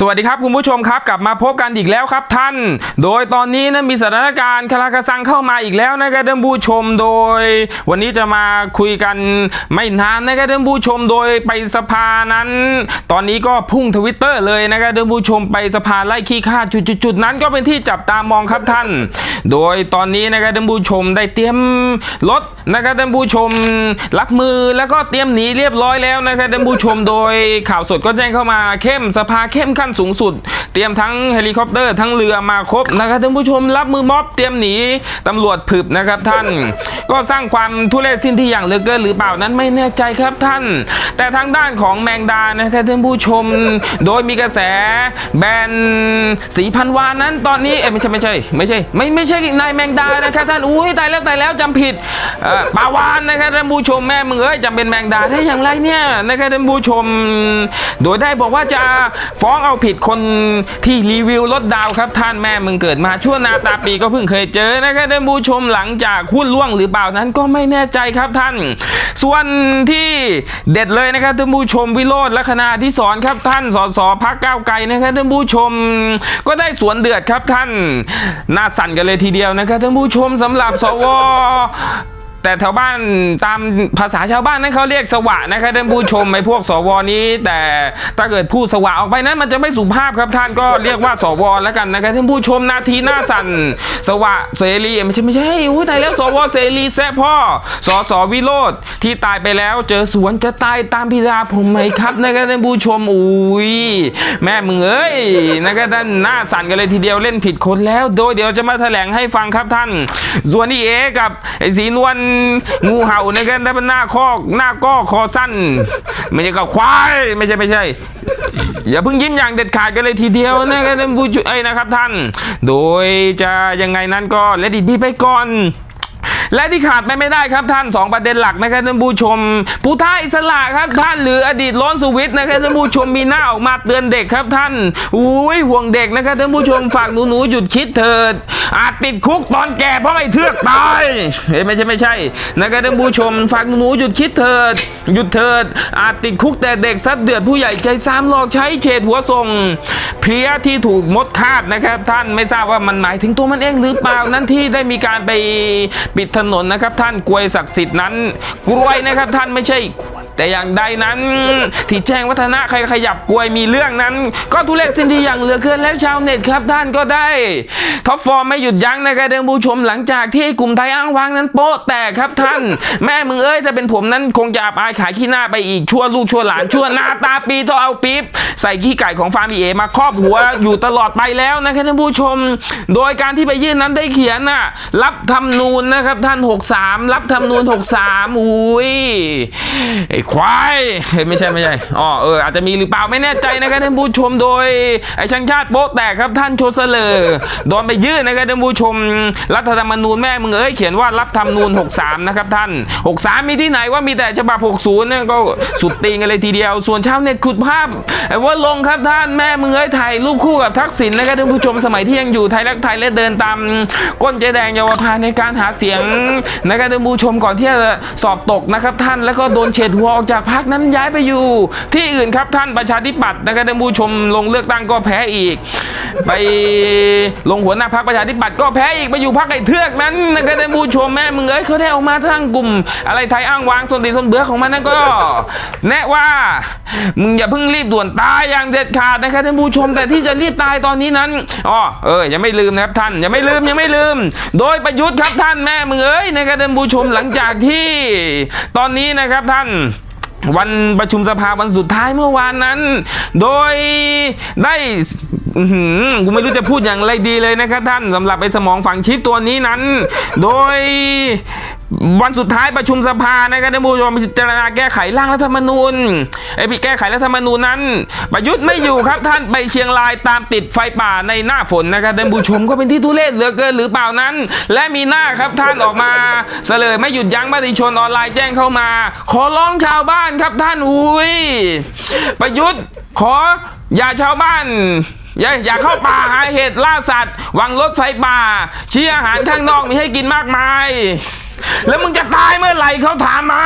สวัสดีครับคุณผู้ชมครับกลับมาพบกันอีกแล้วครับท่าน โดยตอนนี้นะมีสถานการณ์คลากระซังเข้ามาอีกแล้วนะครับท่านผู้ชมโดย วันนี้จะมาคุยกันไม่นานนะครับท่านผู้ชมโดยไปสภานั้น ตอนนี้ก็พุ่งทวิตเตอร์เลยนะครับท่านผู้ชมไปสภาไล่ขี้ข้าจุดๆนั้นก็เป็นที่จับตามองครับท่าน โดยตอนนี้นะครับท่านผู้ชมได้เตรียมรถ นะครับท่านผู้ชมรับมือแล้วก็เตรียมหนีเรียบร้อยแล้วนะครับท่านผู้ชมโดยข่าวสดก็แจ้งเข้ามาเข้มสภาเข้มขั้นสูงสุด เตรียมทั้งเฮลิคอปเตอร์ทั้งเรือมาครบนะครับท่านผู้ชมรับมือม็อบเตรียมหนีตำรวจผึบนะครับท่าน ก็สร้างความทุเรศสิ้นที่อย่างเหลือเกินหรือเปล่านั้นไม่แน่ใจครับท่าน แต่ทางด้านของแมงดานะครับท่านผู้ชม โดยมีกระแสแบนสีพันวานั้นตอนนี้เอ้ไม่ใช่ไม่ใช่ ไม่ใช่ ไม่ไม่ใช่นายแมงดานะครับท่านอุ้ยตายแล้วตายแล้วจำผิดเอ่อปาวานนะครับท่านผู้ชมแม่มึงเอ้ยจำเป็นแมงดาได้อย่างไรเนี่ยนะครับท่านผู้ชม โดยได้บอกว่าจะฟ้องเอาผิดคนที่รีวิวรถดาวครับท่านแม่มึงเกิดมาชั่วนาตาปีก็เพิ่งเคยเจอนะครับท่านผู้ชมหลังจากหุ้นล่วงหรือเปล่านั้นก็ไม่แน่ใจครับท่าน ส่วนที่เด็ดเลยนะครับท่านผู้ชมวิโรธละคณะที่สอนครับท่านสสพักก้าวไกลนะครับท่านผู้ชม ก็ได้สวนเดือดครับท่านน่าสั่นกันเลยทีเดียวนะครับท่านผู้ชมสำหรับสว แต่แถวบ้านตามภาษาชาวบ้านนั้นเขาเรียกสวะนะครับท่านผู้ชมไอ้พวกสวนี้ แต่ถ้าเกิดพูดสวะออกไปนั้นมันจะไม่สุภาพครับท่านก็เรียกว่าสวแล้วกันนะครับท่านผู้ชมนาทีหน้าสั่นสวะเสรีไม่ใช่ไม่ใช่อุ้ยตายแล้วสวเสรีแซ่พ่อสสวิโรธที่ตายไปแล้ว เจอสวนจะตายตามพิดาผมไหมครับนะครับท่านผู้ชมอุ้ยแม่มึงเอ้ยนะครับท่านหน้าสั่นกันเลยทีเดียวเล่นผิดคนแล้ว โดยเดี๋ยวจะมาแถลงให้ฟังครับท่านส่วนนี่เอกับไอ้สีนวลงูเห่านะครับถ้าเป็นหน้าคอกหน้าก้อคอสั้น ไม่ใช่กับควายไม่ใช่ไม่ใช่ อย่าเพิ่งยิ้มอย่างเด็ดขาดกันเลยทีเดียวนะครับท่านผู้ช่วยนะครับท่าน โดยจะยังไงนั้นก็เลดิบีไปก่อน และที่ขาดไปไม่ได้ครับท่าน 2 ประเด็นหลักนะครับท่านผู้ชม ผู้ท้าอิสระครับท่านหรืออดีตร้นสุวิทย์นะครับท่านผู้ชมมีหน้าออกมาเตือนเด็กครับท่านอุ้ยห่วงเด็กนะครับท่านผู้ชมฝากหนูๆหยุดคิดเถิด อาจติดคุกตอนแก่เพราะไอ้เทือกตายเฮ้ยไม่ใช่ไม่ใช่นะครับท่านผู้ชมฝากหนูๆหยุดคิดเถิด หยุดเถิด อาจติดคุกแต่เด็กซัดเดือดผู้ใหญ่ใจซ้ำหลอกใช้เฉดหัวส่งเพลียที่ถูกมดคาบนะครับ ท่านไม่ทราบว่ามันหมายถึงตัวมันเองหรือเปล่านั้นที่ได้มีการไปปิดถนนนะครับท่านกลวยศักดิ์สิทธิ์นั้น กลวยนะครับท่านไม่ใช่ แต่อย่างใดนั้น ที่แจ้งวัฒนะใครขยับกลวยมีเรื่องนั้น ก็ทุเรศสิ้นที่อย่างเหลือเกินแล้วชาวเน็ตครับท่านก็ได้ท็อปฟอร์มไม่หยุดยั้งนะครับเดิมผู้ชมหลังจากที่กลุ่มไทยอ้างว้างนั้นโป๊ะแตกครับท่าน แม่มึงเอ้ยถ้าเป็นผมนั้นคงจะอับอายขายขี้หน้าไปอีกชั่วลูกชั่วหลานชั่วหน้าตาปีต้องเอาปี๊บใส่ขี้ไก่ของฟาร์มอีเอมาครอบหัวอยู่ตลอดไปแล้วนะครับท่านผู้ชม โดยการที่ไปยื่นนั้นได้เขียนน่ะรับทำนูนนะครับท่าน 63 รับทำนูน 63อุ้ยไอ้ควายไม่ใช่ไม่ใช่อ๋อเอออาจจะมีหรือเปล่าไม่แน่ใจนะครับท่านผู้ชมโดยไอ้ช่างชาติโป๊ะแตกครับท่านโชเสเลอโดนไปยื่นนะครับท่านผู้ชม รัฐธรรมนูญแม่มึงเอ้ยเขียนว่ารับทำนูน63 นะครับท่าน 63 มีที่ไหนว่ามีแต่ฉบับ 60เนี่ยก็สุดตีนกันเลยทีเดียว ส่วนชาวเน็ตขุดภาพไอ้ว่าลงครับท่านแม่มึงเอ้ยถ่ายรูปคู่กับทักษิณนะครับท่านผู้ชมสมัยที่ยังอยู่ไทยรักไทยและเดินตามก้นเจแดงเยาวภาในการหาเสียงนะครับท่านผู้ชมก่อนที่จะสอบตกนะครับท่านแล้วก็โดนเฉดหัวออกจากพรรคนั้นย้ายไปอยู่ ที่อื่นครับท่านประชาธิปัตย์นะครับท่านผู้ชมลงเลือกตั้งก็แพ้อีก ไปลงหัวหน้าพรรคประชาธิปัตย์ก็แพ้อีกไปอยู่พรรคไอ้เทือกนั้นนะครับท่านผู้ชมแม่มึงเอ้ยเขาได้ออกมาทั้งกลุ่ม อะไรไทยอ้างวางส่วนตีส่วนเบื่อของมันนั่นก็ แนะว่ามึงอย่าเพิ่งรีบด่วนตายอย่างเด็ดขาดนะครับท่านผู้ชมแต่ที่จะรีบตายตอนนี้นั้นอ๋อเออยังไม่ลืมนะครับท่านยังไม่ลืมยังไม่ลืม โดยประยุทธ์ครับท่านแม่มึงเอ้ยนะครับท่านผู้ชมหลังจากที่ ตอนนี้นะครับท่าน วันประชุมสภาวันสุดท้ายเมื่อวานนั้น โดยได้กูไม่รู้จะพูดอย่างไรดีเลยนะครับท่านสำหรับไอ้สมองฝังชิปตัวนี้นั้น โดย วันสุดท้ายประชุมสภานะครับท่านผู้ชมพิจารณาแก้ไขร่างรัฐธรรมนูญไอพี่แก้ไขรัฐธรรมนูญนั้น ประยุทธ์ไม่อยู่ครับท่านไปเชียงรายตามติดไฟป่าในหน้าฝนนะครับท่านผู้ชมก็เป็นที่ทุเรศเหลือเกินหรือเปล่านั้น และมีหน้าครับท่านออกมาเสลยไม่หยุดยั้งมติชนออนไลน์แจ้งเข้ามา ขอร้องชาวบ้านครับท่านอุ้ยประยุทธ์ขออย่าชาวบ้านอย่าอย่าเข้าป่าหาเห็ดล่าสัตว์วางรถไฟป่าชี้อาหารข้างนอกมีให้กินมากมาย แล้วมึงจะตายเมื่อไหร่เขาถามมา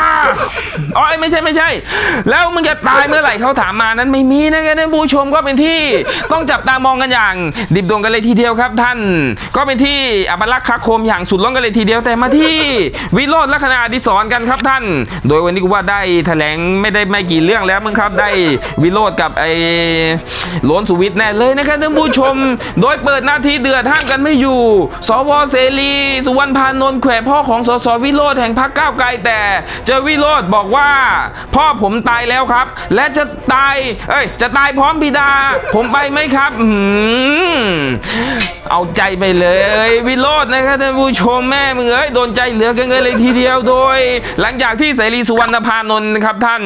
อ๋อไม่ใช่ไม่ใช่ แล้วมึงจะตายเมื่อไหร่เขาถามมานั้นไม่มีนะครับท่านผู้ชมก็เป็นที่ต้องจับตามองกันอย่าง ดิบดวงกันเลยทีเดียวครับท่าน ก็เป็นที่อัปลักษณ์คักโคมอย่างสุดล้นกันเลยทีเดียวแต่มาที่วิโรธลักษณะดิศรกันครับท่าน โดยวันนี้กูว่าได้แถลงไม่ได้ไม่กี่เรื่องแล้วมึงครับได้วิโรธกับไอ้โหลนสุวิทย์แน่เลยนะครับท่านผู้ชม โดยเปิดหน้าที่เดือดห้ามกันไม่อยู่ สวเสรี สุวรรณพานนท์แขวพ่อของสสสวิโรธแห่งพรรคก้าวไกลแต่ เจอวิโรธบอกว่า พ่อผมตายแล้วครับ และจะตายเอ้ยจะตายพร้อมบิดา ผมไปไหมครับอืมเอาใจไปเลย วิโรธนะครับท่านผู้ชมแม่มึงเอ้ยโดนใจเหลือเกันเลยทีเดียวโดย หลังจากที่เสรีสุวรรณพานนท์นะครับท่าน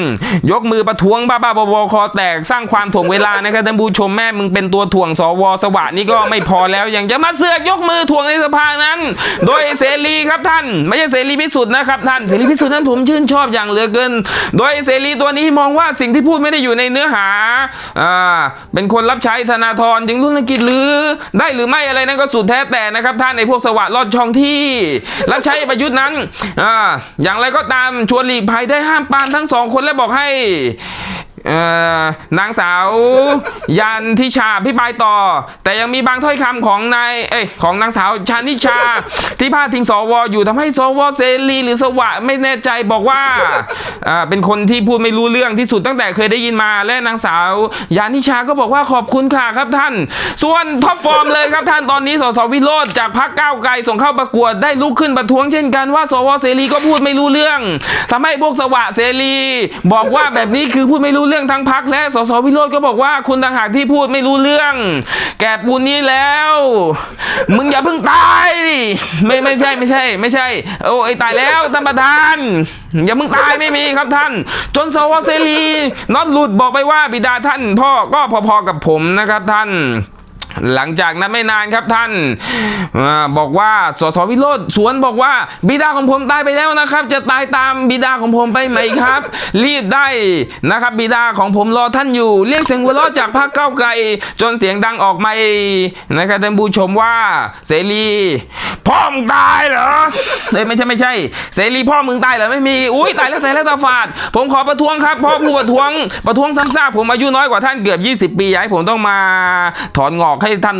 ยกมือประท้วงบ้าๆบอคอแตกสร้างความถ่วงเวลานะครับท่านผู้ชมแม่มึงเป็นตัวถ่วงสวสวะนี่ก็ไม่พอแล้วยังจะมาเสือกยกมือถ่วงในสภานั้น โดยเสรีครับท่านไม่ใช่เสรีพิสุทธิ์นะครับท่านเสรีพิสุทธิ์นั้นผมชื่นชอบอย่างเหลือเกิน โดยเสรีตัวนี้มองว่าสิ่งที่พูดไม่ได้อยู่ในเนื้อหาอ่าเป็นคนรับใช้ธนาธรจึงรุ่นกิจหรือ ได้หรือไม่อะไรนั้นก็สุดแท้แต่นะครับ ท่านในพวกสวะลอดช่องที่รับใช้ประยุทธ์นั้นอ่าอย่างไรก็ตามชวนหลีกภัยได้ห้ามปามทั้งสองคนและบอกให้ นางสาว ยันทิชาพิบายต่อ แต่ยังมีบางถ้อยคำของนายเอ้ยของนางสาวชานิชา ที่พาดทิ้งสวอยู่ทำให้สวเสรีหรือสวะไม่แน่ใจบอกว่าเป็นคนที่พูดไม่รู้เรื่องที่สุดตั้งแต่เคยได้ยินมาและนางสาวยานิชาก็บอกว่าขอบคุณค่ะครับท่าน ส่วนท็อปฟอร์มเลยครับท่านตอนนี้สสวิโรธจากพรรคก้าวไกลส่งเข้าประกวดได้ลุกขึ้นประท้วงเช่นกันว่า สวเสรีก็พูดไม่รู้เรื่องทำให้พวกสวะเสรี บอกว่าแบบนี้คือพูดไม่รู้เรื่องื่องพักและสสวิโรธก็บอกว่าคุณต่างหากที่พูดไม่รู้เรื่อง แกปูนนี้แล้ว มึงอย่าเพิ่งตายดิไม่ไม่ใช่ไม่ใช่ ไม่ใช่ โอ้ไอตายแล้วท่านประธาน อย่าเพิ่งตายไม่มีครับท่าน จนสวเสรีน็อตหลุดบอกไปว่าบิดาท่านพ่อก็พอๆกับผมนะครับท่าน หลังจากนั้นไม่นานครับท่านอบอกว่าสสวิโรธสวนบอกว่า บิดาของผมตายไปแล้วนะครับ จะตายตามบิดาของผมไปไหมครับ รีบได้นะครับ บิดาของผมรอท่านอยู่ เรียกเสียงหัวเราะจากพรรคเก้าวไกล จนเสียงดังออกมานะครับท่านผู้ชมว่าเสรีพ่อมึงตายเหรอเอ้ยไม่ใช่ไม่ใช่ เสรีพ่อมึงตายเหรอไม่มีอุ้ยตายแล้วตายแล้วตาฝาด ผมขอประท้วงครับพราะผู้ประท้วงประท้วงซ้ำซากผมอายุน้อยกว่าท่านเกือบ 20 ปีอยากให้ผมต้องมาถอนงอกให้ท่าน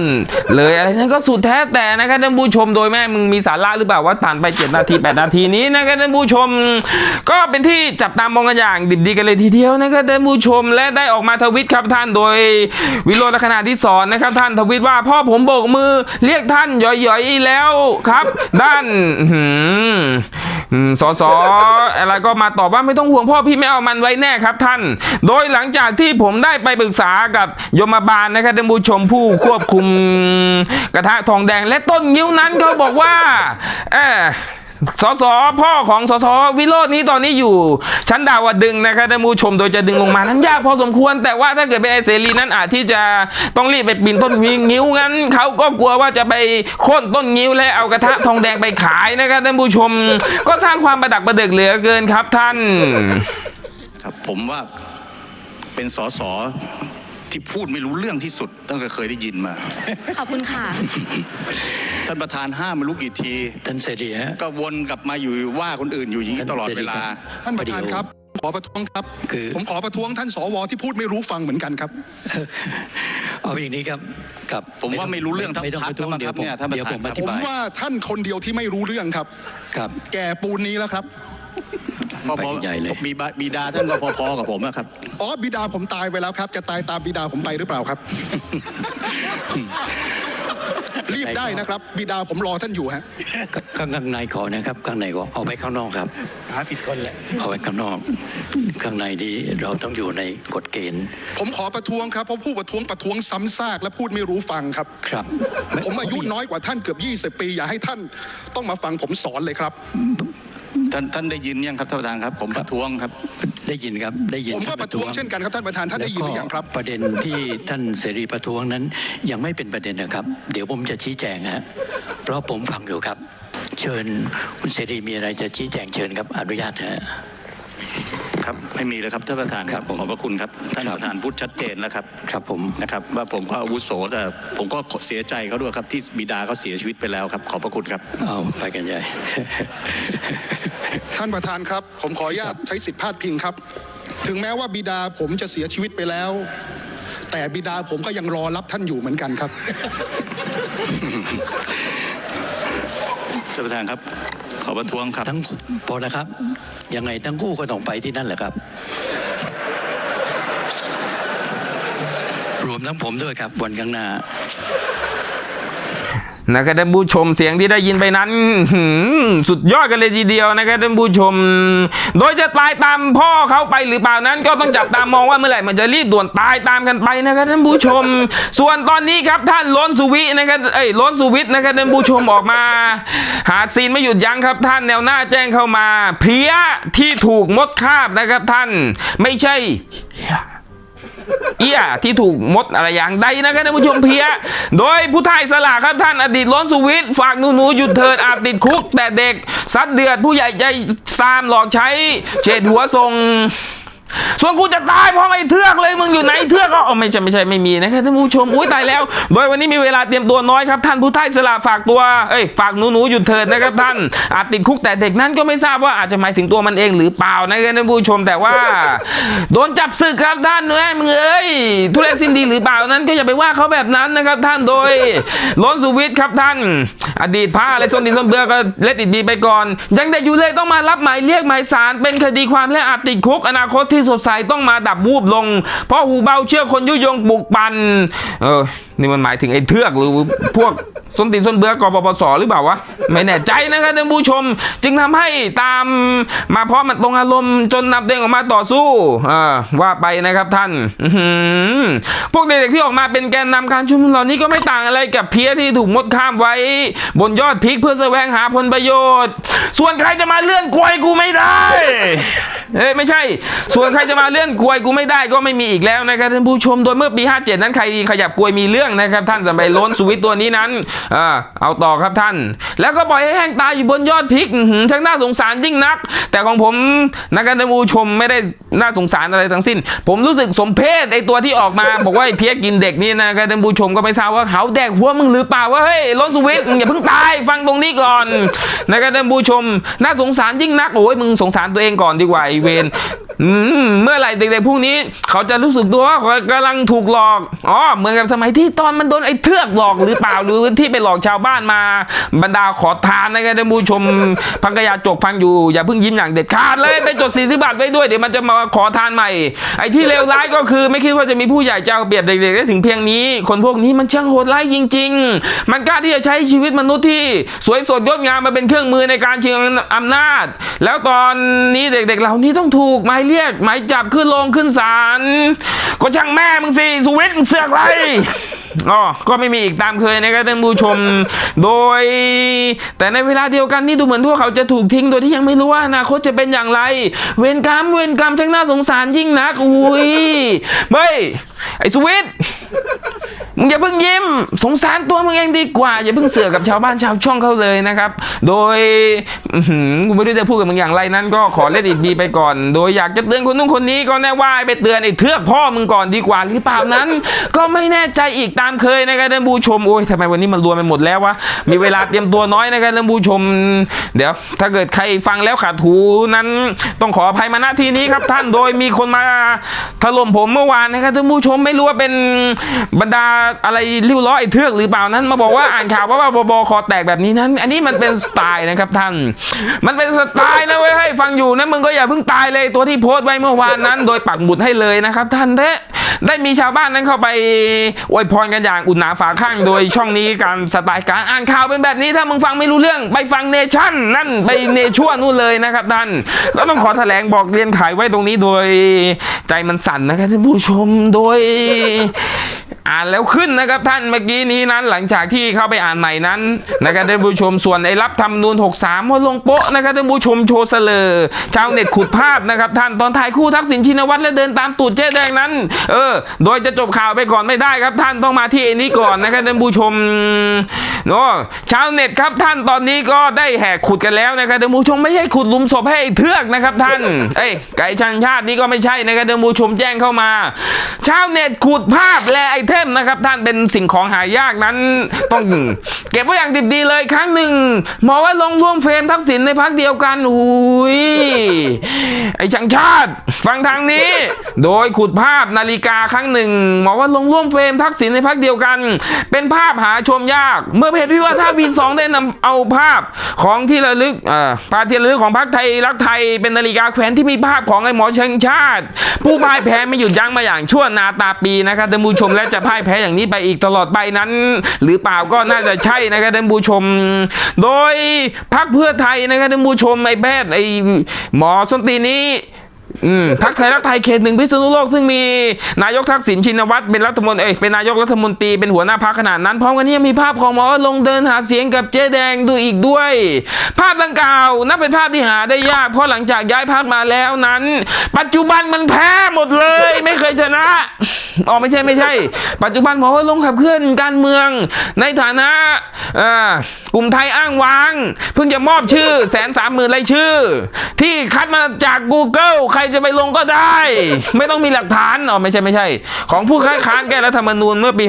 เลยอะไรนั้นก็สุดแท้แต่นะครับท่านผู้ชมโดยแม่มึงมีสาระหรือเปล่าว่าผ่านไป7นาที8นาทีนี้นะครับท่านผู้ชม ก็เป็นที่จับตามองกันอย่างดิบดีกันเลยทีเดียวนะครับท่านผู้ชมและได้ออกมาทวิตครับท่านโดยวิโรจน์ขณะที่สอนนะครับท่านทวิตว่าพ่อผมโบกมือเรียกท่านหย่อยๆแล้วครับ ด้านอื้อหืออืมสสอะไรก็มาตอบว่าไม่ต้องห่วงพ่อพี่ไม่เอามันไว้แน่ครับท่าน โดยหลังจากที่ผมได้ไปปรึกษากับยมบาลนะครับท่านผู้ชมผู้ควบคุมกระทะทองแดงและต้นงิ้วนั้นเขาบอกว่าเออสสพ่อของสสวิโรจน์นี้ตอนนี้อยู่ ชั้นดาวดึงนะครับท่านผู้ชมโดยจะดึงลงมานั้นยากพอสมควร แต่ว่าถ้าเกิดเป็นไอเสรีนั้นอาจที่จะต้องรีบไปปีนต้นงิ้วงั้นเขาก็กลัวว่าจะไปโค่นต้นงิ้วและเอากระทะทองแดงไปขายนะครับท่านผู้ชม ก็สร้างความประดักประเดิกเหลือเกินครับท่าน ครับผมว่าเป็นสส ที่พูดไม่รู้เรื่องที่สุดตั้งแต่เคยได้ยินมา ขอบคุณค่ะ ท่านประธานห้ามไม่รู้กี่ที ท่านเสรีฮะ ก็วนกลับมาอยู่ว่าคนอื่นอยู่อย่างนี้ตลอดเวลา ท่านประธานครับ ขอประท้วงครับ คือ ผมขอประท้วงท่านสวที่พูดไม่รู้ฟังเหมือนกันครับ เอาอย่างนี้ครับกับผมว่าไม่รู้เรื่องทั้งไม่ต้องพรรปคระท้วงนะครับเดี๋ยวผมเนี่ยท่านประธานเดี๋ยวผมอครับธิผมบายว่าท่านคนเดียวที่ไม่รู้เรื่องครับ ครับ แก่ปูนนี้แล้วครับ พอไปใหญ่เลย มีบาบิดาท่านก็พอๆกับผมนะครับ อ๋อบิดาผมตายไปแล้วครับ จะตายตามบิดาผมไปหรือเปล่าครับ รีบได้นะครับ บิดาผมรอท่านอยู่ฮะ ข้างข้างในขอนะครับ ข้างในก็เอาไว้ข้างนอกครับ หาผิดคนแหละเอาไว้ข้างนอก ข้างในนี้เราต้องอยู่ในกฎเกณฑ์ผมขอประท้วงครับเพราะผู้ประท้วงประท้วงซ้ำซากและพูดไม่รู้ฟังครับ ครับผมอายุน้อยกว่าท่านเกือบ 20 ปี อย่าให้ท่านต้องมาฟังผมสอนเลยครับ ท่านท่านได้ยินยังครับท่านประธานครับ ผมประท้วงครับ ได้ยินครับได้ยินผมก็ท่านประท้วงเช่นกันครับท่านประธานท่านได้ยินหรือยังครับแล้วก็ประเด็นที่ท่านเสรีประท้วงนั้น ยังไม่เป็นประเด็นนะครับ เดี๋ยวผมจะชี้แจงฮะเพราะผมฟังอยู่ครับ เชิญคุณเสรีมีอะไรจะชี้แจงเชิญครับอนุญาตฮะครับไม่มีเลยครับท่านประธานครับครับผมขอบพระคุณครับท่านครับประธานพูดชัดเจนแล้วครับครับผมนะครับว่าผมก็อาวุโสแต่ผมก็เสียใจเขาด้วยครับที่บิดาเขาเสียชีวิตไปแล้วครับ ขอบพระคุณครับเอาไปกันใหญ่ ท่านประธานครับ ผมขออนุญาตใช้สิทธิพาดพิงครับ ถึงแม้ว่าบิดาผมจะเสียชีวิตไปแล้ว แต่บิดาผมก็ยังรอรับท่านอยู่เหมือนกันครับ ท่านประธานครับ ขอประท้วงครับ ทั้งพอแล้วครับ ยังไงทั้งคู่ก็ต้องไปที่นั่นแหละครับ รวมทั้งผมด้วยครับวันข้างหน้า นะครับท่านผู้ชมเสียงที่ได้ยินไปนั้นสุดยอดกันเลยทีเดียวนะครับท่านผู้ชม โดยจะตายตามพ่อเขาไปหรือเปล่านั้น ก็ต้องจับตามองว่าเมื่อไหร่มันจะรีบด่วนตายตามกันไปนะครับท่านผู้ชม ส่วนตอนนี้ครับท่านล้นสุวินะครับเอ้ยล้นสุวิทนะครับท่านผู้ชมออกมา หาซีนไม่หยุดยั้งครับท่านแนวหน้าแจ้งเข้ามา เพลียที่ถูกมดคาบนะครับท่านไม่ใช่ เอี้ยที่ถูกมดอะไรอย่างใดนะครับท่านผู้ชมเพีย โดยผู้ไทยสลากครับท่านอดีตล้นสุวิทย์ฝากหนูหนูหยุดเถิดอาจติดคุก แต่เด็กซัดเดือดผู้ใหญ่ใจซามหลอกใช้เฉดหัวทรง ส่วนกูจะตายเพราะไอ้เทือกเลยมึงอยู่ไหนเทือกก็อ๋อไม่ใช่ไม่ใช่ไม่มีนะครับท่านผู้ชมอุ้ยตายแล้ว โดยวันนี้มีเวลาเตรียมตัวน้อยครับท่านผู้ใต้สลากฝากตัวเอ้ยฝากหนูหนูๆหยุดเถิดนะครับท่านอาจติดคุกแต่เด็กนั้นก็ไม่ทราบว่าอาจจะหมายถึงตัวมันเองหรือเปล่านะครับท่านผู้ชมแต่ว่า โดนจับศึกครับท่านเอ้ยมึงเอ้ยทุเรศสิ้นดีหรือเปล่านั้นก็อย่าไปว่าเขาแบบนั้นนะครับท่านโดยล้นสุวิทย์ครับท่าน อดีตพระอะไรส้นดินส้นเบือก็เล็ดดีไปก่อน ยังแต่อยู่เลยต้องมารับหมายเรียกหมายสารเป็นคดีความและอาจติดคุกอนาคตที่สดใสต้องมาดับวูบลง เพราะหูเบาเชื่อคนยุยงปลุกปั่นเออ นี่มันหมายถึงไอ้เทือกหรือพวกส้นตีนส้นเบือกปปสหรือเปล่าวะไม่แน่ใจนะครับท่านผู้ชม จึงทำให้ตามมาเพราะมันตรงอารมณ์จนนำตัวเองออกมาต่อสู้อว่าไปนะครับท่านอพวกเด็กๆที่ออกมาเป็นแกนนำการชุมนุมเหล่านี้ก็ไม่ต่างอะไรกับเพี้ยที่ถูกมดข้ามไว้ บนยอดพิกเพื่อแสวงหาผลประโยชน์ ส่วนใครจะมาเลื่อนกลวยกูไม่ได้เอ้ไม่ใช่ ส่วนใครจะมาเลื่อนกลวยกูไม่ได้ก็ไม่มีอีกแล้วนะครับท่านผู้ชมโดยเมื่อปี 57 นั้นใครขยับกลวยมีเลือกรื่องนะครับท่านสมัยล้นสวิตตัวนี้นั้นอ่าเอาต่อครับท่าน แล้วก็ปล่อยให้แห้งตายอยู่บนยอดพริกช่างน่าสงสารยิ่งนัก แต่ของผมนะครับท่านผู้ชมไม่ได้น่าสงสารอะไรทั้งสิ้น ผมรู้สึกสมเพศไอตัวที่ออกมา บอกว่าเพี้ยกินเด็กนี่นะครับท่านผู้ชมก็ไม่ทราบว่าเขาแดกหัวมึงหรือเปล่าว่าเฮ้ยล้นสวิตมึงอย่าเพิ่งตายฟังตรงนี้ก่อนนะครับท่านผู้ชมน่าสงสารยิ่งนักโอ้ยมึงสงสารตัวเองก่อนดีกว่าไอเวนเมื่อไหร่เด็กๆพวกนี้ เขาจะรู้สึกตัวว่ากำลังถูกหลอกอ๋อเหมือนกับสมัยที่ตอนมันโดนไอ้เทือกหลอกหรือเปล่าหรือที่ไปหลอกชาวบ้านมาบรรดาขอทานนะครับท่านผู้ชมพังกยาจกฟังอยู่อย่าเพิ่งยิ้มอย่างเด็ดขาดเลยไปจดสิทธิบัตรไว้ด้วยเดี๋ยวมันจะมาขอทานใหม่ ไอ้ที่เลวร้ายก็คือไม่คิดว่าจะมีผู้ใหญ่จะเอาเปรียบเด็กๆได้ถึงเพียงนี้ คนพวกนี้มันช่างโหดร้ายจริง ๆ มันกล้าที่จะใช้ชีวิตมนุษย์ที่ สวยสดงดงามมาเป็นเครื่องมือในการชิงอำนาจ แล้วตอนนี้เด็กๆเหล่านี้ต้องถูกหมายเรียกหมายจับขึ้นลงขึ้นศาลก็ช่างแม่มึงสิสุวิทย์มึงเสือกไร อ๋อก็ไม่มีอีกตามเคยนะครับท่านผู้ชม โดย แต่ในเวลาเดียวกันนี่ดูเหมือนพวกเขาจะถูกทิ้งโดยที่ยังไม่รู้ว่าอนาคตจะเป็นอย่างไร เวรกรรมเวรกรรมช่างน่าสงสารยิ่งนักอุ้ยไม่ไอ้สวิทย์มึงอย่าเพิ่งยิ้ม สงสารตัวมึงเองดีกว่า อย่าเพิ่งเสือกกับชาวบ้านชาวช่องเขาเลยนะครับ โดยกูไม่รู้จะพูดกับมึงอย่างไรนั้น ก็ขอเล่นอีกดีไปก่อน โดยอยากจะเตือนคนนู้นคนนี้ก็แน่ว่าให้ไปเตือนไอ้เทือกพ่อมึงก่อนดีกว่าหรือเปล่านั้น ก็ไม่แน่ใจอีกตามเคยนะครับท่านผู้ชมโอ้ยทำไมวันนี้มันรวมไปหมดแล้ววะมีเวลาเตรียมตัวน้อยนะครับท่านผู้ชม เดี๋ยว ถ้าเกิดใครฟังแล้วขาดหูนั้น ต้องขออภัยมาณที่นี้ครับท่านโดยมีคนมาถล่มผมเมื่อวานนะครับท่านผู้ชมไม่รู้ว่าเป็นบรรดาอะไรริ้วล้อไอ้เทือกหรือเปล่านั้น มาบอกว่าอ่านข่าวว่าว่าบคอแตกแบบนี้นั้น อันนี้มันเป็นสไตล์นะครับท่าน มันเป็นสไตล์นะเว้ยให้ฟังอยู่นะมึงก็อย่าเพิ่งตายเลยตัวที่โพสต์ไว้เมื่อวานนั้น โดยปักหมุดให้เลยนะครับท่านได้ได้มีชาวบ้านนั้นเข้าไปอวยพรกันอย่างอุ่นหนาฝาข้างโดยช่องนี้การสไตล์การอ่านข่าวเป็นแบบนี้ถ้ามึงฟังไม่รู้เรื่องไปฟังเนชั่นนั่นไปเนชั่วนู่นเลยนะครับท่านก็ต้องขอแถลงบอกเรียนขายไว้ตรงนี้โดยใจมันสั่นนะครับท่านผู้ชมโดย诶 อ่านแล้วขึ้นนะครับท่านเมื่อกี้นี้นั้นหลังจากที่เข้าไปอ่านใหม่นั้นนะครับท่านผู้ชมส่วนไอ้รับทำนูน63พอลงโป๊ะนะครับท่านผู้ชมโชว์เสลอชาวเน็ตขุดภาพนะครับท่านตอนถ่ายคู่ทักษิณชินวัตรและเดินตามตูดเจ๊แดงนั้น เออ โดยจะจบข่าวไปก่อนไม่ได้ครับท่านต้องมาที่ไอ้นี้ก่อนนะครับท่านผู้ชมโน่ชาวเน็ตครับท่านตอนนี้ก็ได้แหกขุดกันแล้วนะครับเดยวมูชมไม่ใช่ขุดหลุมศพให้ไอ้เทือกนะครับท่านเอ้ยไก่ชังชาตินี่ก็ไม่ใช่นะครับเดยวมูชมแจ้งเข้ามา ชาวเน็ตขุดภาพและไอเทมนะครับท่านเป็นสิ่งของหายากนั้นต้องเก็บไว้อย่างดิบดีเลยครั้งหนึ่งหมอว่าลงร่วมเฟรมทักษิณในพักเดียวกันอุ้ยไอชังชาติ ฟังทางนี้ โดยขุดภาพนาฬิกาครั้งหนึ่งหมอว่าลงร่วมเฟรมทักษิณในพักเดียวกัน เป็นภาพหาชมยาก เมื่อเพจพิว่าท่าพีสองได้นำเอาภาพของที่ระลึกอ่อภาพที่ระลึกของพรรคไทยรักไทยเป็นนาฬิกาแขวนที่มีภาพของไอ้หมอเชิงชาติ ผู้พ่ายแพ้ไม่หยุดยั้งมาอย่างชั่วนาตาปีนะครับท่านผู้ชมและจะพ่ายแพ้อย่างนี้ไปอีกตลอดไปนั้น หรือเปล่าก็น่าจะใช่นะครับท่านผู้ชม โดยพรรคเพื่อไทยนะครับท่านผู้ชมไอ้แพทย์ไอ้หมอส้นตีนนี้ อืมพักไทยรักไทยเขตหนึ่งพิษณุโลกซึ่งมีนายกทักษิณชินวัตรเป็นรัฐมนตรีเอ้ยเป็นนายกรัฐมนตรีเป็นหัวหน้าพักขนาดนั้นพร้อมกันนี้ยังมีภาพของหมอลงเดินหาเสียงกับเจ๊แดงดูอีกด้วย ภาพดังกล่าวนับเป็นภาพที่หาได้ยาก เพราะหลังจากย้ายพักมาแล้วนั้น ปัจจุบันมันแพ้หมดเลย ไม่เคยชนะอ๋อไม่ใช่ไม่ใช่ ปัจจุบันหมอว่าลงขับเคลื่อนการเมือง ในฐานะกลุ่มไทยอ้างว้าง เพิ่งจะมอบชื่อแสนสามหมื่นรายชื่อ ที่คัดมาจาก Google ใครจะไปลงก็ได้ ไม่ต้องมีหลักฐานอ๋อไม่ใช่ไม่ใช่ ของผู้ค้าค้านแก้รัฐธรรมนูญเมื่อปี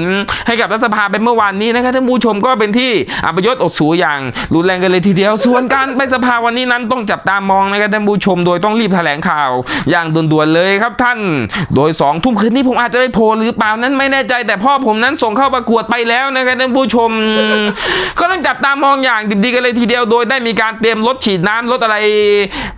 60 ให้กับรัฐสภาเป็นเมื่อวานนี้นะครับท่านผู้ชมก็เป็นที่อัปยศอดสูอย่างรุนแรงกันเลยทีเดียว ส่วนการไปสภาวันนี้นั้นต้องจับตามองนะครับท่านผู้ชมโดยต้องรีบแถลงข่าว อย่างด่วนๆเลยครับท่าน โดยสองทุ่มคืนนี้ผมอาจจะได้โพลหรือเปล่านั้นไม่แน่ใจ แต่พ่อผมนั้นส่งเข้าประกวดไปแล้วนะครับท่านผู้ชม ก็ต้องจับตามองอย่างดิบดีกันเลยทีเดียว โดยได้มีการเตรียมรถฉีดน้ำรถอะไร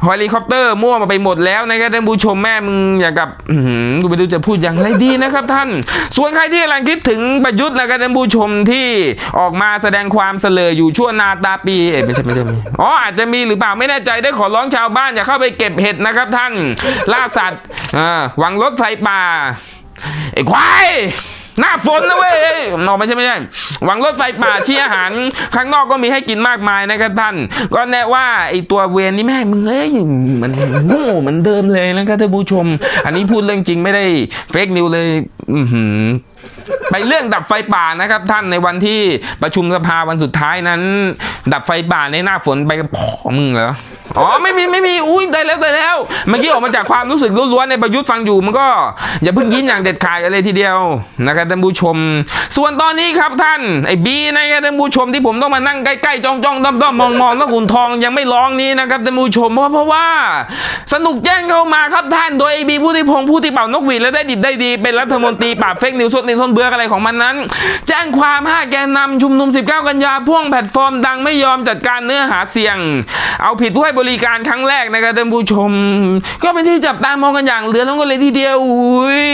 เฮลิคอปเตอร์มั่วมาไปหมดแล้วนะครับท่านผู้ชมแม่มึงอย่ากับอื้อหือกูไม่รู้จะพูดอย่างไรดีนะครับท่าน ส่วนใครที่กำลังคิดถึงประยุทธ์นะครับท่านผู้ชมที่ออกมาแสดงความเสลออยู่ชั่วนาตาปีเอ้ยไม่ใช่ไม่ใช่ไม่ใช่อ๋ออาจจะมีหรือเปล่าไม่แน่ใจได้ขอร้องชาวบ้านอย่าเข้าไปเก็บเห็ดนะครับท่านล่าสัตว์อ่าหวังรถไฟป่าไอ้ควาย หน้าฝนนะเว้ยนอไม่ใช่ไม่ใช่หวังรถไฟป่าชี้อาหารข้างนอกก็มีให้กินมากมายนะครับท่าน ก็แน่ว่าไอตัวเวรนี่แม่มึงเอ้ยมันโง่เหมือนเดิมเลยนะครับท่านผู้ชม อันนี้พูดเรื่องจริงไม่ได้เฟกนิวเลยอืไปเรื่องดับไฟป่านะครับท่านในวันที่ประชุมสภาวันสุดท้ายนั้น ดับไฟป่าในหน้าฝนไปกับพ่อมึงเหรอ อ๋อไม่มีไม่มีอุ้ยได้แล้วได้แล้วเมื่อกี้ออกมาจากความรู้สึกล้วนๆในประยุทธ์ฟังอยู่มันก็อย่าเพิ่งยิ้มอย่างเด็ดขาดอะไรทีเดียวนะครับท่านผู้ชม ส่วนตอนนี้ครับท่านไอ้บีนะครับท่านผู้ชมที่ผมต้องมานั่งใกล้ๆจ้องๆด้อมๆมองๆแล้วขุนทองยังไม่ร้องนี้นะครับท่านผู้ชมเพราะเพราะว่า สนุกแจ้งเข้ามาครับท่านโดยไอ้บีผู้ที่พงผู้ที่เป่านกหวีดและได้ดิบได้ดี เป็นรัฐมนตรีปราบเฟกนิวส์สดในส้นเบืออะไรของมันนั้น แจ้งความห้าแกนนำชุมนุม 19 กันยาพ่วงแพลตฟอร์มดังไม่ยอมจัดการเนื้อหาเสียง เอาผิดผู้ให้บริการครั้งแรกนะครับท่านผู้ชม ก็เป็นที่จับตามองกันอย่างเหลือล้นกันเลยทีเดียวอุ้ย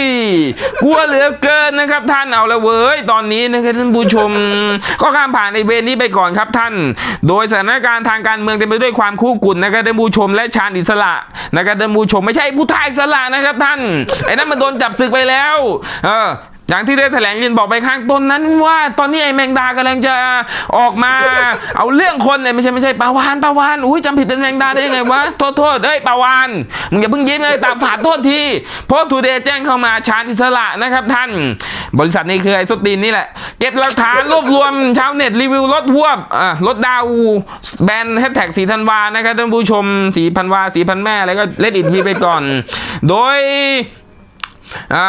กลัวเหลือเกินนะครับท่านเอาละเว้ยตอนนี้นะครับท่านผู้ชม ก็ข้ามผ่านในเวรนี้ไปก่อนครับท่าน โดยสถานการณ์ทางการเมืองเต็มไปด้วยความคู่กุ่นนะครับท่านผู้ชม และชาญอิสระนะครับท่านผู้ชมไม่ใช่ผู้ทายอิสระนะครับท่านไอ้นั่นมันโดนจับศึกไปแล้ว เออ อย่างที่ได้แถลงยินบอกไปข้างต้นนั้นว่าตอนนี้ไอ้แมงดากำลังจะออกมา เอาเรื่องคนเนี่ยไม่ใช่ไม่ใช่ปาวานปาวานอุ้ยจำผิดเป็นแมงดาได้ยังไงวะโทษโทษเอ้ยปาวานมึงอย่าเพิ่งยิ้มเลยตามผ่าโทษทีเพราะทูเดย์แจ้งเข้ามาชาญอิสระนะครับท่าน บริษัทนี้คือไอ้สตีนนี่แหละ เก็บหลักฐานรวบรวมชาวเน็ตรีวิวรถพวบอ่ารถดาวแบรนด์แฮชแท็กสีธันวานะครับท่านผู้ชมสีพันวาสีพันแม่อะไรก็เล่นอินทีไปก่อน โดยอ่า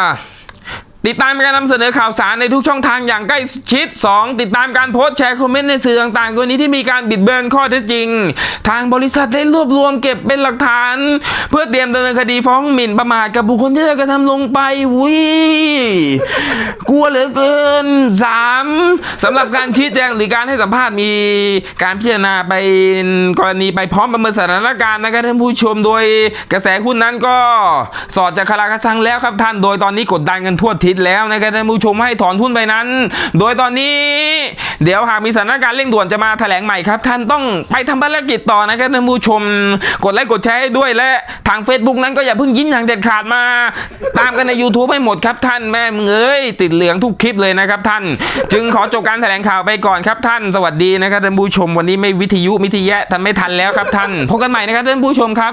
ติดตามการนำเสนอข่าวสารในทุกช่องทางอย่างใกล้ชิด 2. ติดตามการโพสต์แชร์คอมเมนต์ในสื่อต่างๆกรณีที่มีการบิดเบือนข้อเท็จจริง ทางบริษัทได้รวบรวมเก็บเป็นหลักฐาน เพื่อเตรียมดำเนินคดีฟ้องหมิ่นประมาทกับบุคคลที่ได้กระทำลงไปวิกลัวเหลือเกิน 3. สำหรับการชี้แจงหรือการให้สัมภาษณ์มีการพิจารณาไปกรณีไปพร้อมประเมินสถานการณ์นะครับท่านผู้ชมโดยกระแสหุ้นนั้นก็ สอดจากคาราคาซังแล้วครับท่านโดยตอนนี้กดดันกันทั่วทิศแล้วนะครับท่านผู้ชมให้ถอนหุ้นไปนั้น โดยตอนนี้เดี๋ยวหากมีสถานการณ์เร่งด่วนจะมาแถลงใหม่ครับ ท่านต้องไปทำภารกิจต่อนะครับท่านผู้ชม กดไลค์กดแชร์ให้ด้วยและทาง Facebook นั้นก็อย่าเพิ่งยิ้มอย่างเด็ดขาดมา ตามกันใน YouTube ให้หมดครับท่านแม่มึงเอ้ยติดเหลืองทุกคลิปเลยนะครับท่าน จึงขอจบการแถลงข่าวไปก่อนครับท่านสวัสดีนะครับท่านผู้ชมวันนี้ไม่วิทยุมิทยะท่านไม่ทันแล้วครับท่านพบกันใหม่นะครับท่านผู้ชมครับ